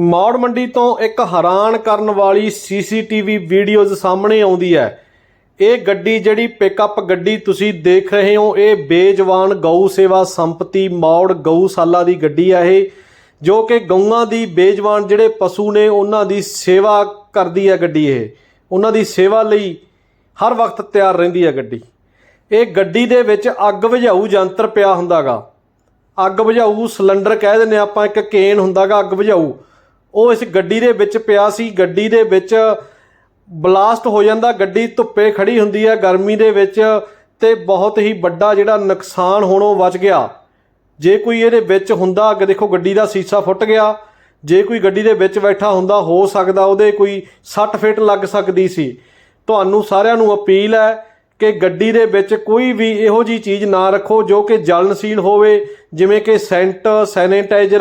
ਮੌੜ ਮੰਡੀ ਤੋਂ ਇੱਕ ਹੈਰਾਨ ਕਰਨ ਵਾਲੀ ਸੀਸੀਟੀਵੀ ਵੀਡੀਓਜ਼ ਸਾਹਮਣੇ ਆਉਂਦੀ ਹੈ। ਇਹ ਗੱਡੀ ਜਿਹੜੀ ਪਿਕਅਪ ਗੱਡੀ ਤੁਸੀਂ ਦੇਖ ਰਹੇ ਹੋ, ਇਹ ਬੇਜਵਾਨ ਗਊ ਸੇਵਾ ਸੰਪਤੀ ਮੌੜ ਗਊਸ਼ਾਲਾ ਦੀ ਗੱਡੀ ਹੈ ਇਹ, ਜੋ ਕਿ ਗਊਆਂ ਦੀ ਬੇਜਵਾਨ ਜਿਹੜੇ ਪਸ਼ੂ ਨੇ, ਉਹਨਾਂ ਦੀ ਸੇਵਾ ਕਰਦੀ ਹੈ ਗੱਡੀ ਇਹ। ਉਹਨਾਂ ਦੀ ਸੇਵਾ ਲਈ ਹਰ ਵਕਤ ਤਿਆਰ ਰਹਿੰਦੀ ਹੈ ਗੱਡੀ। ਇਹ ਗੱਡੀ ਦੇ ਵਿੱਚ ਅੱਗ ਬੁਝਾਊ ਯੰਤਰ ਪਿਆ ਹੁੰਦਾਗਾ। ਅੱਗ ਬੁਝਾਊ ਸਿਲੰਡਰ ਕਹਿ ਦਿੰਦੇ ਹਾਂ ਆਪਾਂ, ਇੱਕ ਕੇਨ ਹੁੰਦਾਗਾ ਅੱਗ ਬੁਝਾਊ। ਉਹ ਇਸ ਗੱਡੀ ਦੇ ਵਿੱਚ ਪਿਆ ਸੀ, ਗੱਡੀ ਦੇ ਵਿੱਚ ਬਲਾਸਟ ਹੋ ਜਾਂਦਾ, ਗੱਡੀ ਧੁੱਪੇ ਖੜੀ ਹੁੰਦੀ ਹੈ ਗਰਮੀ ਦੇ ਵਿੱਚ ਤੇ ਬਹੁਤ ਹੀ ਵੱਡਾ ਜਿਹੜਾ ਨੁਕਸਾਨ ਹੋਣੋਂ ਬਚ ਗਿਆ। ਜੇ ਕੋਈ ਇਹਦੇ ਵਿੱਚ ਹੁੰਦਾ, ਅੱਗੇ ਦੇਖੋ ਗੱਡੀ ਦਾ ਸੀਸਾ ਫੁੱਟ ਗਿਆ, ਜੇ ਕੋਈ ਗੱਡੀ ਦੇ ਵਿੱਚ ਬੈਠਾ ਹੁੰਦਾ, ਹੋ ਸਕਦਾ ਉਹਦੇ ਕੋਈ ਸੱਟ ਫੇਟ ਲੱਗ ਸਕਦੀ ਸੀ। ਤੁਹਾਨੂੰ ਸਾਰਿਆਂ ਨੂੰ ਅਪੀਲ ਹੈ ਕਿ ਗੱਡੀ ਦੇ ਵਿੱਚ ਕੋਈ ਵੀ ਇਹੋ ਜੀ ਚੀਜ਼ ਨਾ ਰੱਖੋ ਜੋ ਕਿ ਜਲਨਸ਼ੀਲ ਹੋਵੇ, ਜਿਵੇਂ ਕਿ ਸੈਂਟ, ਸੈਨੀਟਾਈਜ਼ਰ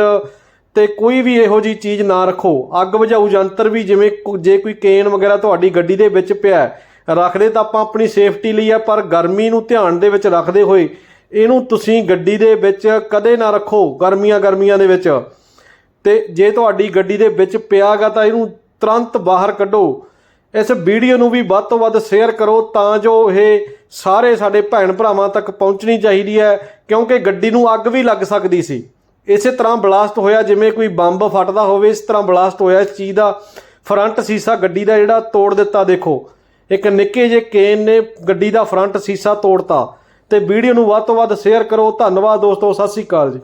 ਤੇ ਕੋਈ ਵੀ ਇਹੋ ਜੀ ਚੀਜ਼ ਨਾ ਰੱਖੋ। ਅੱਗ ਬੁਝਾਊ ਯੰਤਰ ਵੀ ਜਿਵੇਂ ਕੋ- ਜੇ ਕੋਈ ਕੇਨ ਵਗੈਰਾ ਤੁਹਾਡੀ ਗੱਡੀ ਦੇ ਵਿੱਚ ਪਿਆ ਰੱਖਦੇ ਤਾਂ ਆਪਾਂ ਆਪਣੀ ਸੇਫਟੀ ਲਈ ਆ ਪਰ ਗਰਮੀ ਨੂੰ ਧਿਆਨ ਦੇ ਵਿੱਚ ਰੱਖਦੇ ਹੋਏ ਇਹਨੂੰ ਤੁਸੀਂ ਗੱਡੀ ਦੇ ਵਿੱਚ ਕਦੇ ਨਾ ਰੱਖੋ, ਗਰਮੀਆਂ ਗਰਮੀਆਂ ਦੇ ਵਿੱਚ। ਤੇ ਜੇ ਤੁਹਾਡੀ ਗੱਡੀ ਦੇ ਵਿੱਚ ਪਿਆਗਾ ਤਾਂ ਇਹਨੂੰ ਤੁਰੰਤ ਬਾਹਰ ਕੱਢੋ। ਇਸ ਵੀਡੀਓ ਨੂੰ ਵੀ ਵੱਧ ਤੋਂ ਵੱਧ ਸ਼ੇਅਰ ਕਰੋ ਤਾਂ ਜੋ ਇਹ ਸਾਰੇ ਸਾਡੇ ਭੈਣ ਭਰਾਵਾਂ ਤੱਕ ਪਹੁੰਚਣੀ ਚਾਹੀਦੀ ਹੈ, ਕਿਉਂਕਿ ਗੱਡੀ ਨੂੰ ਅੱਗ ਵੀ ਲੱਗ ਸਕਦੀ ਸੀ। ਇਸੇ ਤਰ੍ਹਾਂ ਬਲਾਸਟ ਹੋਇਆ, ਜਿਵੇਂ ਕੋਈ ਬੰਬ ਫਟਦਾ ਹੋਵੇ, ਇਸ ਤਰ੍ਹਾਂ ਬਲਾਸਟ ਹੋਇਆ। ਇਸ ਚੀਜ਼ ਦਾ ਫਰੰਟ ਸੀਸਾ ਗੱਡੀ ਦਾ ਜਿਹੜਾ ਤੋੜ ਦਿੱਤਾ, ਦੇਖੋ। ਇੱਕ ਨਿੱਕੇ ਜਿਹੇ ਕੇਨ ਨੇ ਗੱਡੀ ਦਾ ਫਰੰਟ ਸੀਸਾ ਤੋੜਤਾ। ਤੇ ਵੀਡੀਓ ਨੂੰ ਵੱਧ ਤੋਂ ਵੱਧ ਸ਼ੇਅਰ ਕਰੋ। ਧੰਨਵਾਦ ਦੋਸਤੋ, ਸਤਿ ਸ੍ਰੀ ਅਕਾਲ ਜੀ।